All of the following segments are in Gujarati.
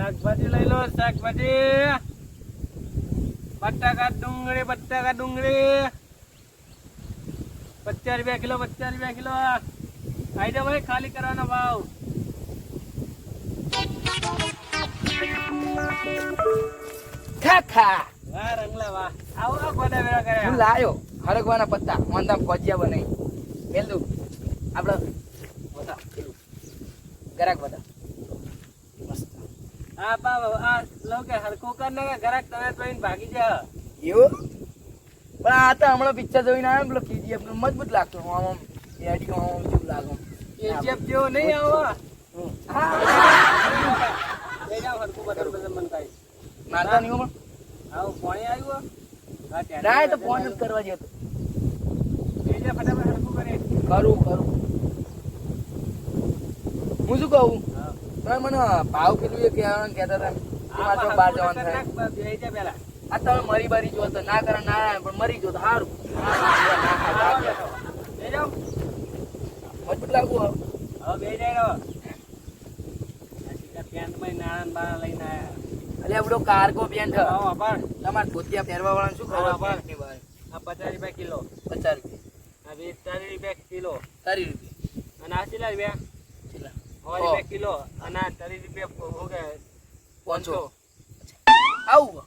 શાકભાજી લઈ લો શાકભાજી. બટાકા ડુંગળી બટાકા ડુંગળી. પચાસ રૂપિયા કિલો પચાસ રૂપિયા કિલો. આઈ જાઓ ભાઈ ખાલી કરવાનો ભાવ. ખા ખા. વાહ રંગલા વાહ. આવો આ ગોડા વેરા હું લાયો હરગવાના પત્તા. મોંધા ભજીયા બનાવી. મેલ આપણે બધા ગરાક બધા. આ બા આ કર ને ઘરાક તમે જોઈને ભાગી જા. એવું? પણ આ તો હમણાં પિક્ચર જોઈને આવ્યો પેલો કેજીએફ મજબૂત લાગતો આમ આમ એડી આમ આમ જેવું લાગે. જેવો નહીં આવો. લઈ બધું મન કાંઈ મારતા નહીં પણ. આવું પાણી આવ્યું. હા ત્યાં તો ફોન જ કરવા જતો ફટાફટ કરે કરું કરું. હું શું કહું? હા તમે મને ભાવ પેલું એ કહેવાનું કહેતા હતા કે બહાર જવાનું થાય. આ તમે મરી બરી જો તો ના કરે ના પણ મરી જો તો સારું મજબૂત લાગુ હવે. હવે જાય પેન્ટમાં નાણાં બાણા લઈને આયા અલ્યા બધો કાર્ગો પેન્ટ તમારે ધોતિયા પહેરવા વાળા શું હા, ખબર બસ. પેન્ટની આ પચાસ રૂપિયા કિલો. પચાસ રૂપિયા. આ ચાલીસ રૂપિયા કિલો. તારી રૂપિયા. અને આશીલા રૂપિયા? સો રૂપિયા કિલો અને ત્રીસ રૂપિયા શું કે પાંચસો. આવું.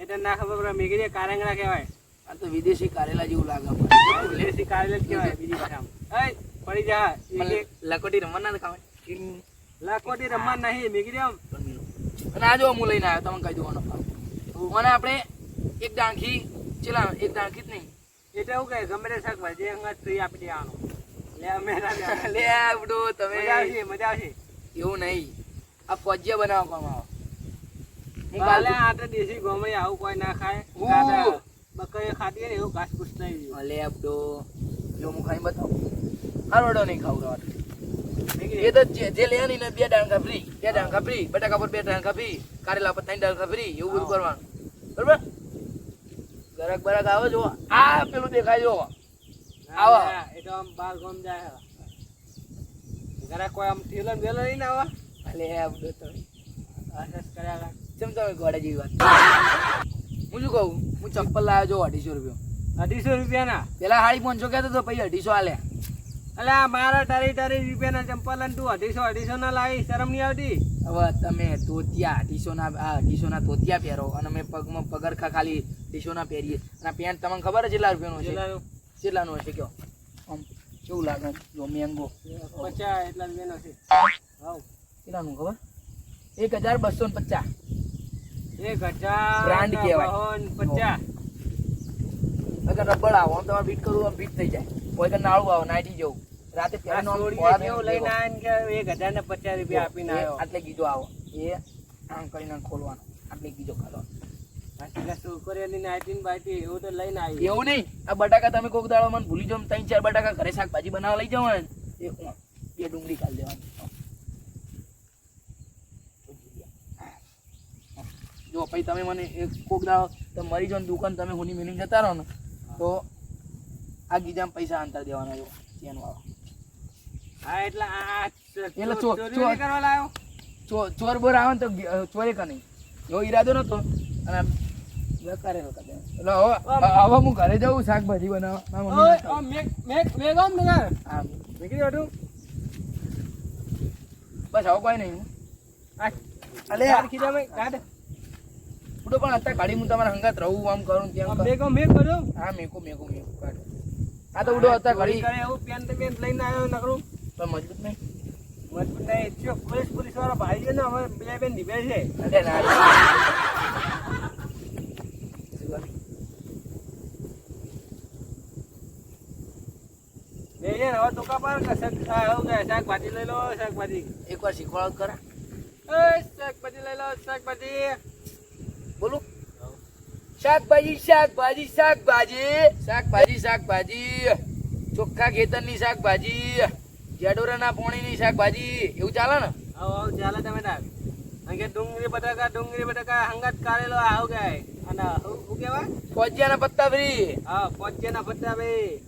એટલે ના ખબર પડે મેઘરી કારંગડા કહેવાય. આ તો વિદેશી કારેલા જેવું લાગે આપણને. કારેલા જ કહેવાય બીજી ભાષામાં. પડી જા. લકોટી રમવાના ને ખાવા લાખોટી રમવા નહીં મેઘરી આમ. અને આ જો હું લઈને આવ્યો તમને કહી દેવાનો મને આપણે એક ડાંખી ચેલા એક ડાંખી જ નહીં. એટલે એવું કહે ગમે તે શાકભાજી અંગત આપી દેવાનું. લે આવડો તમે મજા આવશે મજા આવશે. એવું નહીં. આ પજ્યા બનાવવા કામ હું કાલે કાલે દેશી ગમે આવું કોઈ ના ખાય. ઉ. ખાતી ને એવું ઘાસ પૂછ નહીં રહ્યું. અલે જો હું ખાઈ બતાવું. હારોડો નહીં ખાવું એ તો જે લે ને બે ડાંગા ફ્રી બે ડાંગા ફ્રી બટાકા પર બે ડાંગા ફ્રી કારેલા પર ત્રણ ડાંગા ફ્રી એવું બધું કરવાનું. બરોબર? ગરક બરક આવે જો આ પેલું દેખાય જો આવો. એ તો આમ બાર ગામ જાય ઘરે કોઈ આમ થેલો ને બેલો નહીં ને આવા. અલે આપડો તો આસસ કર્યા લાગ. ચમ તમે ગોડા જેવી વાત હું શું કહું? હું ચપ્પલ લાવ્યો જો અઢીસો રૂપિયા. અઢીસો રૂપિયાના? પેલા હાડી પાંચસો કહેતો તો પછી અઢીસો આલ્યા અલે મારા તારી તારી રૂપિયાના ચંપલ અને તું અઢીસો અઢીસો ના લાવી. શરમ નહીં આવતી? હવે તમે ધોતિયા અઢીસોના આ અઢીસોના ધોતિયા પહેરો અને અમે પગમાં પગરખા ખાલી અઢીસોના પહેરીએ. અને પેન્ટ તમને ખબર છે કેટલા રૂપિયાનું છે? કેટલાનું? હશે કયો? આમ કેવું લાગે જો મેંગો પચાસ એટલા મેનો છે. હાવ. કેટલાનું ખબર? એક હજાર બસો ને પચાસ. એક હજાર બ્રાન્ડ કહેવાય. પચાસ. અગર રબડ આવો તમારે બીટ કરવું આમ બીટ થઈ જાય. કોઈ કે નાળું આવો નાઈટી જવું. રાતે લઈને કે એક હજાર ને પચાસ રૂપિયા આપીને આવ્યો. આટલે ગીજો આવો. એ આમ કરીને ખોલવાનો. આટલે ગીજો કાઢવાનો એવું તો લઈને આવી એવું નહીં? આ બટાકા તમે કોક દાડો મને ભૂલી જાઓ ત્રણ ચાર બટાકા ઘરે શાકભાજી બનાવવા લઈ જાઓ ને. બે ડુંગળી કાઢી દેવાની જો પછી તમે મને કોક દાડો તમે મરી જાઓ દુકાન તમે હોની મિનિંગ જતા રહો ને તો આ ગીજામાં પૈસા અંતર દેવાના જો ચેન વાળો. હા એટલે આ એટલે ચોરી ચોર બોર આવે ને તો ચોરી નહીં? એવો ઈરાદો નતો અને કરી એટલે હવે હવે હું ઘરે જાઉં શાકભાજી બનાવવા. નીકળી હતું બસ હવે કોઈ નહીં કાઢ પણ અત્યારે ગાડી હું તમારા હંગાત રહું આમ કરું તેમ આમ કરું. મેઘ કર્યો. હા મેકો મેકો મેકો કાઢ. આ તો ઉડો અત્યારે ગાડી કરે એવું પેન્ટ પેન્ટ લઈને આવ્યો નકરું. પણ મજબૂત નહીં. મજબૂત નહીં. પોલીસ પોલીસવાળા ભાઈ છે ને હવે બે બેન નીભે છે. અરે ના બે છે ને હવે ટૂંકા પર કે શાક- આ એવું કે શાકભાજી લઈ લો શાકભાજી. એકવાર શીખવાડ તો એ શાકભાજી લઈ લો શાકભાજી. બોલું. શાકભાજી શાકભાજી શાકભાજી. શાકભાજી શાકભાજી. ચોખ્ખા ખેતરની શાકભાજી. જેડોરાના પોણીની શાકભાજી. એવું ચાલે ને? આવો ચાલે તમે કે ડુંગળી બટાકા ડુંગળી બટાકા હંગાત કાઢેલો આવ ગાય અને શું કહેવાય ફોજિયાના પત્તા ફ્રી. હા પોચેના પત્તા ભાઈ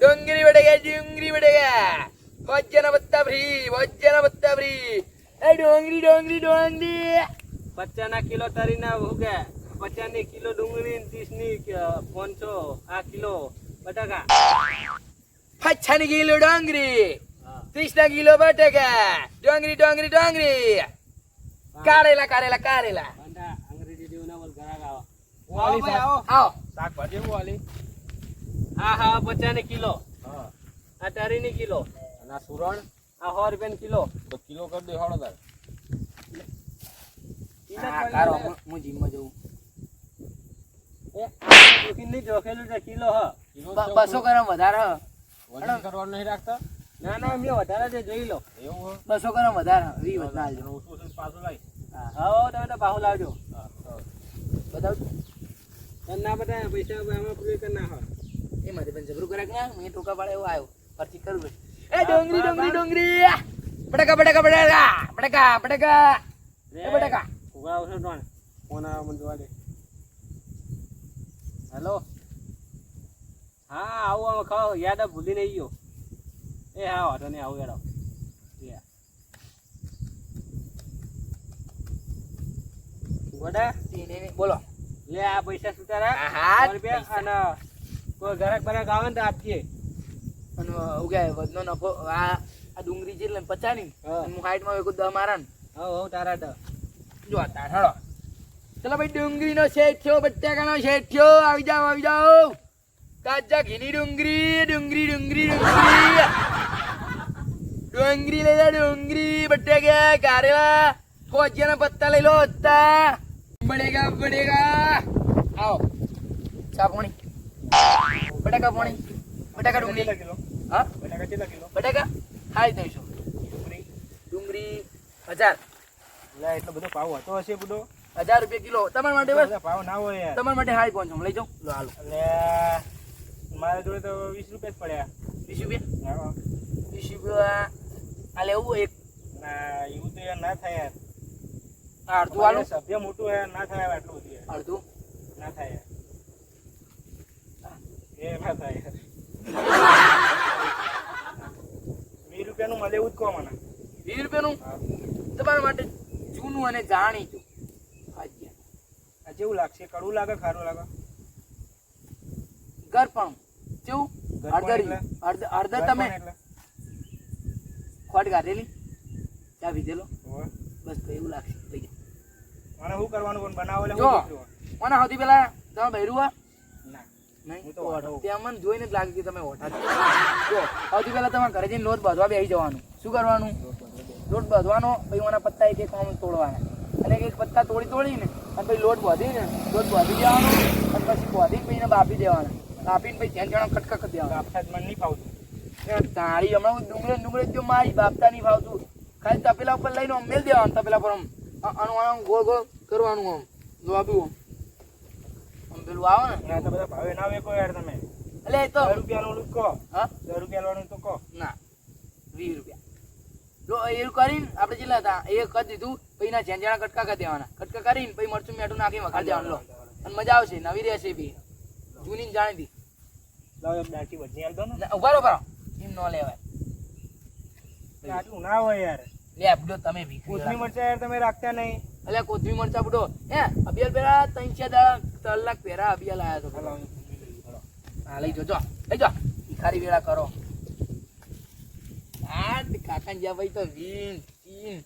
ડુંગળી બટેકા ડુંગળી બટેકા ફોજિયાના પત્તા ફ્રી ફોજિયાના પત્તા ફ્રી એ ડોંગરી ડોંગરી ડોંગરી પચાના કિલો તરીના ભૂગે પચાસની કિલો ડુંગળી ત્રીસની પાંચસો આ કિલો બટાકા. પચ્છાની કિલો ડુંગળી હા. ત્રીસ ના કિલો બટાકા. ડુંગળી ડુંગળી ડુંગળી કારેલા કારેલા કારેલા. અંગ્રેજી દેવના ના બોલ ઘરાક આવો. આવો શાકભાજી આવો. આવો શાકભાજી હું વાલી આ હા પચાસ ને કિલો. હા. આ તરી ની કિલો. અને આ સુરણ? આ સો રૂપિયા ની કિલો. તો કિલો કરી દે હળો તાર. હા, જીમમાં જઉં. એ આ દુખીને નહીં જોખેલું છે કિલો હ. કિલો બ- છે બસો ગ્રામ વધારે. કરવાનું નહીં રાખતા? ના ના મેં વધારે છે જોઈ લો. એવું બસો ગ્રામ વધારે વી પાછું લાવી હા. તમે તો બાહુ લાવજો. ના પૈસા આમાં પૂરી કરી નાખો એ મારે પણ જબરું કરાક ના મેં ટોકા પાડે એવો આવ્યો. પરથી કરું એ ડોંગરી ડોંગરી ડોંગરી બટાકા બટાકા બટાકા બટાકા બટાકા. એ બટાકા. ઊભા આવશે ત્રણ. ફોન આવે મને જોવા દે. હેલો? હા આવું આવું ખાવ યાદ આ ભૂલી નહીં ગયો. એ હા વાંધો નહીં આવું યાર ગોડા? નહીં, બોલો. લે આ પૈસા સુતારા હા, રૂપિયા અને કોઈ ઘરાક બરાક આવે ને તો આપીએ અને ઉગાય વધનો નફો આ આ ડુંગળી જેટલે પચાની હા. હાઈટમાં એક દહ મારા ને હવ હવ તારા તો. જો આ તાર હળો ચલો ભાઈ ડુંગળીનો શેઠ થયો બટાકાનો શેઠ થયો. આવી જાઓ આવી જાઓ. તાજા ઘીની ડુંગળી ડુંગળી ડુંગળી ડુંગળી. ડુંગળી લઈ લો ડુંગળી બટાકા કારેલા ફોજિયાના પત્તા લઈ લો હતા બડેગા બડેગા આવો. ચા પાણી. બટાકા પાણી. બટાકા ડુંગળી. હા? બટાકા કેટલા કિલો? બટાકા? હાઈ દઈશું. ડુંગળી? ડુંગળી હજાર. લે એટલો બધો પાવ હતો હશે બધો હજાર રૂપિયા કિલો. તમારા માટે બસ? પાવ ના હોય યાર. તમારા માટે હાઈ પહોંચો. લઈ જાઉં. લો હાલો. એટલે મારા જોડે તો વીસ રૂપિયા જ પડ્યા. વીસ રૂપિયા? હા. વીસ રૂપિયા? આ લેવું એક? ના એવું તો યાર ના થાય યાર. અડધું હાલો. સભ્ય મોટું યાર ના થાય આટલું બધું અડધું? ના થાય યાર. એ ના થાય. યાર વીસ રૂપિયાનું મળે એવું જ કહો મને. વીસ રૂપિયાનું? તમારા માટે જૂનું અને જાણીતું. આ લાગશે કડવું લાગે ખારું લાગે? ગરપણ. જેવું? ગરપણ તમે? ખોટ કાઢેલી ચા પીધેલો? બસ તો એવું લાગશે. મને શું કરવાનું? પણ બનાવો એટલે જો. મને સૌથી પેલા તમે બૈરું આ ના નહીં હું તો તો ઓઢો. ત્યાં મને જોઈને જ લાગે કે તમે ઓઢા જો સૌથી પહેલાં તમારે ઘરે જઈને લોટ બાંધવા બેસી જવાનું. શું કરવાનું? લોટ બાંધવાનો પછી પત્તા એક એક આમ તોડવાના. અને એક પત્તા તોડી તોડીને અને પછી લોટ બાંધીને લોટ બાંધી દેવાનો અને પછી બાંધીને પછી એને બાફી દેવાના. બાફીને પછી ધ્યાન જણા કટકટ દેવાના. આપતા જ મને નહીં ફાવતું. તાળી હમણાં ડુંગળે ડુંગળે જો મારી બાપતા નહીં ફાવતું. ખાલી તપેલા ઉપર લઈને આમ મેલ દેવાનું તપેલા પર આમ. આનું આમ ગોળ ગોળ કરવાનું આમ. લોબી આમ આમ. પેલું આવે ને. ના તો બધા ભાવે ના વેકો યાર તમે. એટલે એ તો દસ રૂપિયાનું ઓલું જ કહો. હા? દસ રૂપિયા વાળું તો કહો. ના 20 રૂપિયા. જો એવું કરીને આપણે કેટલા હતા એ કરી દીધું પછી ના ઝેંઝાણા કટકા કરી દેવાના. કટકા કરીને પછી મરચું મેઠું નાખી વઘારી દેવાનું. લો અને મજા આવશે નવી રહેશે બી જૂની જાણીતી. લાવ એક આલ દો ને. એમ ન લેવાય. આટલું ના હોય યાર. લે બુડો તમે ભીખરી કોથમી મરચા યાર તમે રાખતા નહીં. અલ્યા કોથમી મરચા બુડો. હે અબિયાલ પેલા ત્રણ ચાર દાડા કલાક પહેરા અબિયાલ લાયા છો. હાલો, હા લઈ જો જો લઈ જો ભિખારી વેળા કરો. આ કાકા જ્યાં ભાઈ તો વીસ તીન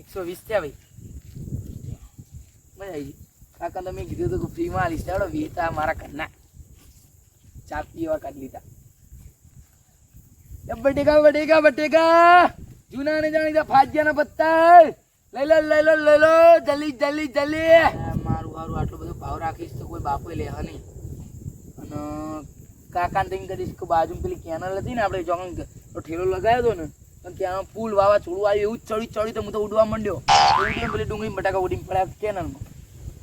એકસો વીસ થયા ભાઈ. મજા આવી કાકા તમે કીધું હતું કે ફ્રીમાં આલીશ. ચાલો વીતા મારા ઘરના. ચા પીવા કાઢી લીધા. બટેકા બટેકા બટેકા. જૂના ને જાણીતા ફાજિયાના પત્તા. લઈ લો લઈ લો લઈ લો. જલ્દી જલ્દી જલ્દી. મારું આટલો બધો ભાવ રાખીશ તો કોઈ બાપો લે નહીં. અને કાકાને થઈને કરીશ કે બાજુ પેલી કેનલ હતી ને આપણે જોગણ તો ઠેલો લગાવ્યો હતો ને પણ ત્યાં પુલ વાવા છોડું આવ્યું, એવું ચડી ચડી તો હું તો ઉડવા માંડ્યો. પેલી ડુંગળી બટાકા ઉડીને પડ્યા કેનલમાં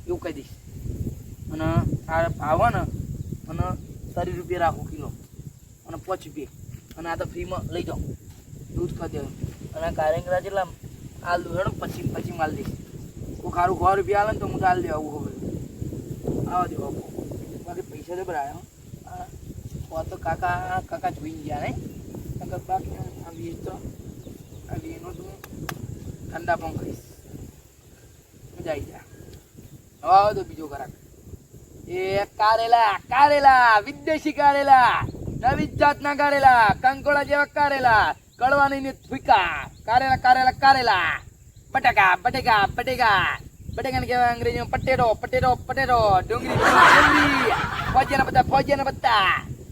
એવું કહી દઈશ. અને આ ભાવ ને, અને ત્રીસ રૂપિયા રાખો કિલો. અને પાંચ રૂપિયા અને આ તો ફ્રીમાં લઈ જાઓ. દૂધ ખાતે અને આ કારેંગરા જેટલા દઉં હેડો પછી પછી માલ દઈશ. કોઈ ખારું સો રૂપિયા આવે ને તો હું તો હાલ દેવા આવું ખબર. આવા દેવા બાકી પૈસા તો બરાબર હો. તો કાકા કાકા જોઈ ગયા ને. કાકા બાકી આ તો. ખાલી એનો તું ઠંડા પણ ખાઈશ મજા જા હવે તો બીજો ખરાક. એ કારેલા કારેલા, વિદેશી કારેલા, નવી જાતના કારેલા, કંકોડા જેવા કારેલા કડવા નહીં ને ફીકા કારેલા કારેલા કારેલા. બટાકા બટેકા બટેકા બટેકાને કહેવાય અંગ્રેજીમાં પટેટો પટેટો પટેટો ડુંગળી ડુંગળી ફોજીયાના પત્તા ફોજીયાના પત્તા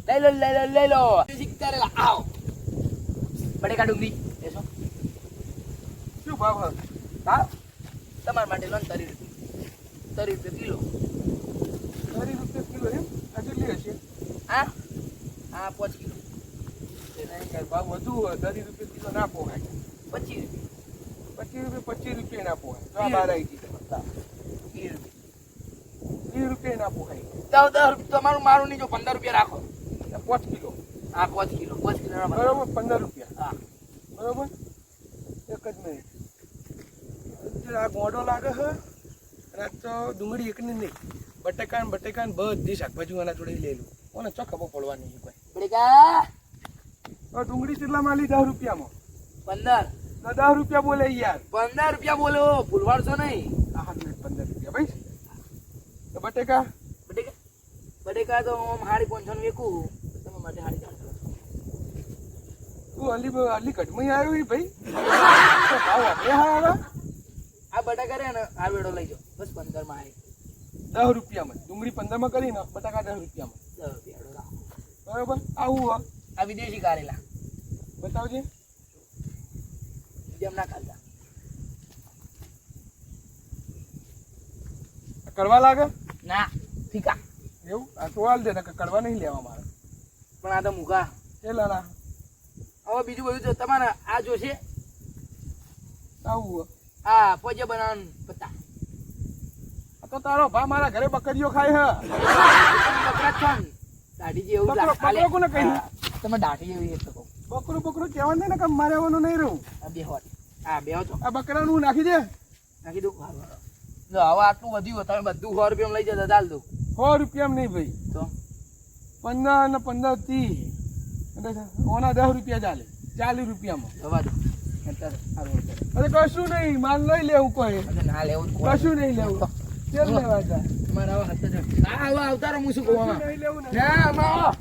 લઈ લો લઈ લો લઈ લો વિદેશી કારેલા આવ બટેકા ડુંગળી લેશો શું ભાવ હે? ભાવ તમારા માટે લોન તરી રૂપિયા તરી રૂપિયા કિલો ત્રીસ રૂપિયા કિલો એમ આ કેટલી હશે હા હા પાંચ કિલો એ નહીં કાંઈ ભાવ વધુ હોય ત્રીસ રૂપિયા કિલો ના પોહાય પચીસ રૂપિયા પચીસ રૂપિયા પચીસ રૂપિયા ના પોહાય તો આ બાર આવી ગઈ વીસ રૂપિયા. ના પોહાય દસ તમારું મારું નહીં જો પંદર રૂપિયા રાખો. પાંચ કિલો. હા પાંચ કિલો પાંચ કિલો બરોબર પંદર રૂપિયા. હા. બરોબર? એક જ મિનિટ આ ગોંડો લાગે છે આ તો ડુંગળી એકની નહીં. બટેકા ને બટેકા ને બધી શાકભાજી આના જોડે લઈ લઉં કોને ચો ખબર પડવાની કોઈ? ડુંગળી કેટલામાં લીધી રૂપિયામાં? પંદર. દસ રૂપિયા બોલે યાર. પંદર રૂપિયા બોલો ભૂલવાડશો નહીં. આ મિનિટ પંદર રૂપિયા ભાઈ. તો બટેકા? બટેકા? બટેકા તો આમ હાડી પહોંચવાનું વેકું. તમે માટે હાડી તું અલી અલી કટમાં આવ્યો ભાઈ? આપણે હા આ બટાકા રે ને આ વેડો લઈ જાઓ. બસ પંદરમાં આવી દસ રૂપિયામાં. ડુંગળી પંદરમાં કરીને બટાકા દસ રૂપિયામાં. દસ રૂપિયા બરોબર? આવું આ વિદેશી કારેલા. બતાવજે. ના ખાતા આ કરવા લાગે? ના ફીકા. એવું? આ તો હાલ દે ને કરવા નહીં લેવા મારે. પણ આ તો મુકા. એ લાલા. હવે બીજું બધું તો તમારે આ જોશે. આવું. હા પોજે બનાવવાનું પત્તા. આ તો તારો ભા મારા ઘરે બકરીઓ ખાય હે. બકરા જ દાઢી જેવું બકરો- બકરો કોને કહી તમે દાઢી જેવી એટલે કહું. બકરો બકરું કહેવાનું ને કે મારે આવવાનું નહીં રહું. આ બે હોત. આ બે આ બકરાનું નાખી દે? નાખી દઉં. હવે આટલું વધ્યું તમે બધું સો રૂપિયામાં લઈ જતા ચાલ દઉં. સો રૂપિયામાં નહીં ભાઈ. તો? પંદર અને પંદર ત્રીસ ઓના દસ રૂપિયા ચાલે. ચાલીસ રૂપિયામાં. જવા દો. અરે કશું નહીં માલ લઈ લેવું કોઈ. ના લેવું કશું નહીં લેવું. કેમ લેવા હતા હવે હાથ જ હા હવે આવતારો હું શું કહું નહીં લેવું ને. આમાં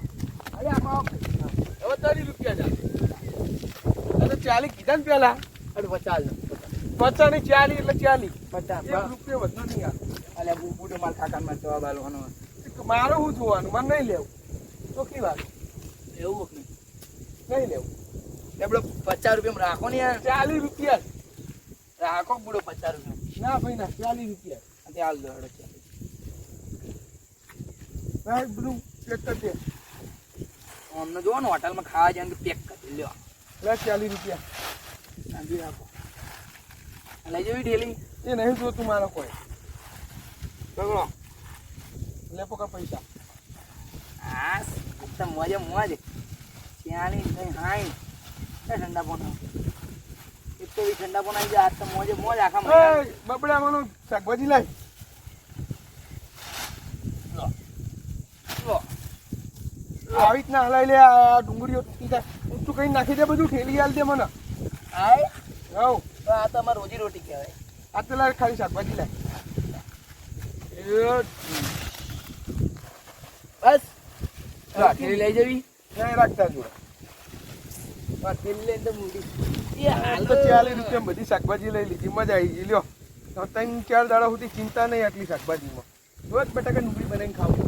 અરે આમાં. હવે ત્રીસ રૂપિયા ચાલે. અરે ચાલી કીધા ને પેલા. અરે પચાસ. પચાસ ચાલી એટલે ચાલી પચાસ રૂપિયો વધુ નહીં અલે બુડો માલ કાકામાં જવાબ આલવાનો મારે શું જોવાનું મને નહીં લેવું. ચોખ્ખી વાત. એવું નહીં? લેવું. આપણે પચાસ રૂપિયા રાખો ને યાર. ચાલીસ રૂપિયા. રાખો બુડો પચાસ રૂપિયા? ના ભાઈ ના ચાલીસ રૂપિયા. તે હાલ દો હેડો ચાલો. બધું પેક કરી દે. અમને જોવો ને હોટલમાં ખાવા જાય પેક કરી લ્યો. ચાલીસ રૂપિયા. સાંજી રાખો. લઈ જવી ઢેલી એ નહીં જોતું મારો કોઈ. બગડો લે પકડ પૈસા. હા એકદમ મોજે મોજ. ત્યાંની કઈ હાઈ ઠંડા પોના એક તો ઠંડા પણ આવી જાય તો મોજે મોજ આખા બબડા માનો શાકભાજી લાય. લો. લો. આવી રીતના હલાઈ લે આ ડુંગળીઓ ઊંચું કઈ નાખી દે બધું ઠેલી આલ દે મને. હવ તો આ તો અમારી રોજી રોટી કહેવાય. આ તો લાય ખાલી શાકભાજી લાય. બસ. રાખેલી લઈ જવી. રાખતા જોડે આ લઈને તો મૂડી. એ હાલ હાલ તો ચાલીસ રૂપિયા બધી શાકભાજી લઈ લીધી. મજા આવી ગઈ. લ્યો. ત્રણ ચાર દાડા સુધી ચિંતા નહીં આટલી શાકભાજીમાં. રોજ બટાકા ડુંગળી બનાવીને ખાવું.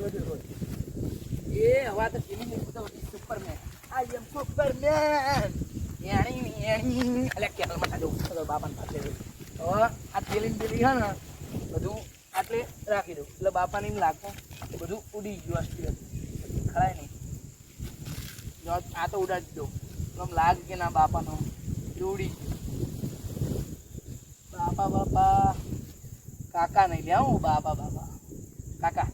રોજ રોજ. એ હવા તો ઠેલી નહીં તો સુપરમેન આઈ એમ સુપરમેન એણી એણી એટલે કેટલમાં ખાજો તો બાપાને પાસે હવે આ થેલી પેલી છે ને બધું આટલે રાખી દઉં એટલે બાપાને એમ લાગતું બધું ઉડી ગયું અસ્તી ખરાય નહીં આ તો ઉડાડી દઉં લાગે કે ના બાપાનો ઉડી બાપા બાપા કાકા નહીં લે હું બાપા બાપા કાકા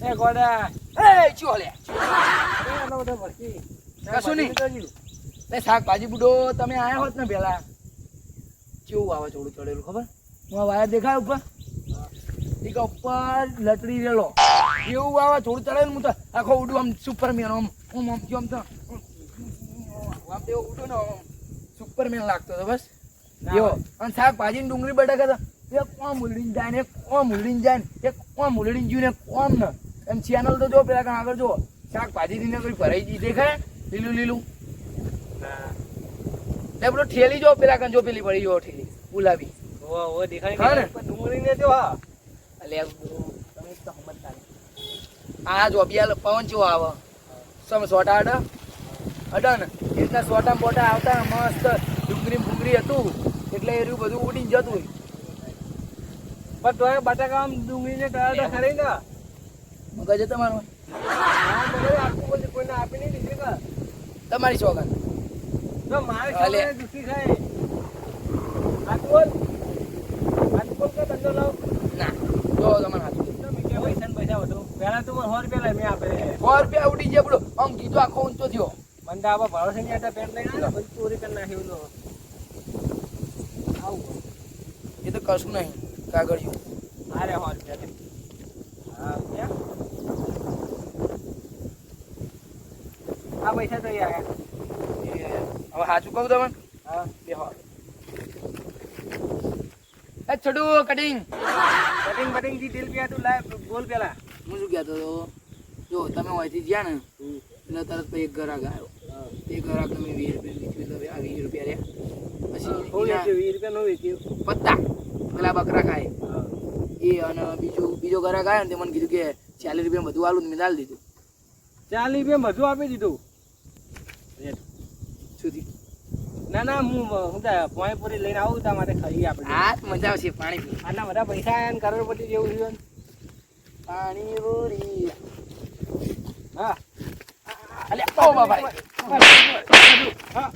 એ ગોડા. એ ચો લે? એટલા બધા ભરતી કશું નહીં. એ શાકભાજી બુડો તમે આયા હોત ને પેલા. કેવું આવે ચોડું ચડેલું ખબર? હું વાયર દેખાય ઉપર? એક ઉપર લટડી રેલો એવું આવે ચોડું ચડેલું હું તો આખો ઉડું આમ સુપર મેન આમ હું આમ જો આમ તો. આમ તો ઉડું ને સુપર સુપરમેન લાગતો હતો બસ. એવો અને શાકભાજી ને ડુંગળી બટાકા તો એક કોમ ઉલડીને જાય ને એક કોમ ઉલડીને જાય ને એક કોમ ઉલડીને જ્યું ને કોમ ને. એમ ચેનલ તો જો પેલા કાં આગળ જો શાકભાજી ની કોઈ ભરાઈ ગઈ દેખાય લીલું લીલું. ના. લે પેલો ઠેલી જો પેલા કાં જો પેલી પડી જો ઠેલી ગુલાબી. ઓ ઓ દેખાય ને? ડુંગળી ને જો હા. અલે તમે તો સમજતા આ જો બિયાલ પવન જો આવે. સમ સોટા અડ અડ ને. એ રીતના સોટા બોટા આવતા મસ્ત ડુંગળી ભૂંગળી હતું. એટલે એ રહ્યું બધું ઉડીને જતું પણ તોય બટાકા આમ ડુંગરી ને ટળાટા ખરી ને મગજ તમારું? તમારી સોગન તો મારે દુખી થાય હાથ બોલ હાથ બોલ કે લાવ જો તમારે હાથું. તો મેં ક્યાં પૈસા ને પૈસા વધુ પહેલા તો મને સો રૂપિયા મેં આપે સો રૂપિયા ઉડી ગયા બોલો. આમ કીધું આખો ઊંચો થયો. મને તો આવા ભરોસે નહીં હતા લઈને આવ્યા, બધું ચોરી નાખ્યું આવું એ તો કશું નહીં કાગળિયું. અરે સો રૂપિયા લે. હા ક્યાં? આ પૈસા થઈ ગયા હવે સાચું કહું તમે હા. બે હો. એ છોડુ કટિંગ કટિંગ બટિંગથી દિલ પીયા તું લાય બોલ પેલા. હું શું કહેતો હતો? જો તમે અહીંથી ગયા ને એટલે તરત પછી એક ઘરાક આવ્યો. એ ઘરાક તમે વીસ રૂપિયા લીધું એટલે આ વીસ રૂપિયા રહ્યા. પછી વીસ રૂપિયા નો વેચ્યું. પત્તા પેલા બકરા ખાય. એ અને બીજું બીજો ગ્રાહક આવ્યો ને તે મને કીધું કે ચાલીસ રૂપિયા બધું આલું મેં દાલ દીધું. ચાલીસ રૂપિયા બધું આપી દીધું. સુધી. ના ના હું હું ત્યાં પોઈપુરી લઈને આવું તા માટે ખાઈ આપણે. હા મજા આવશે પાણી પી આટલા બધા પૈસા આયા ને કરોડપતિ જેવું થયું ને. પાણી પૂરી હા. અલ્યા ઓ બાબા હા.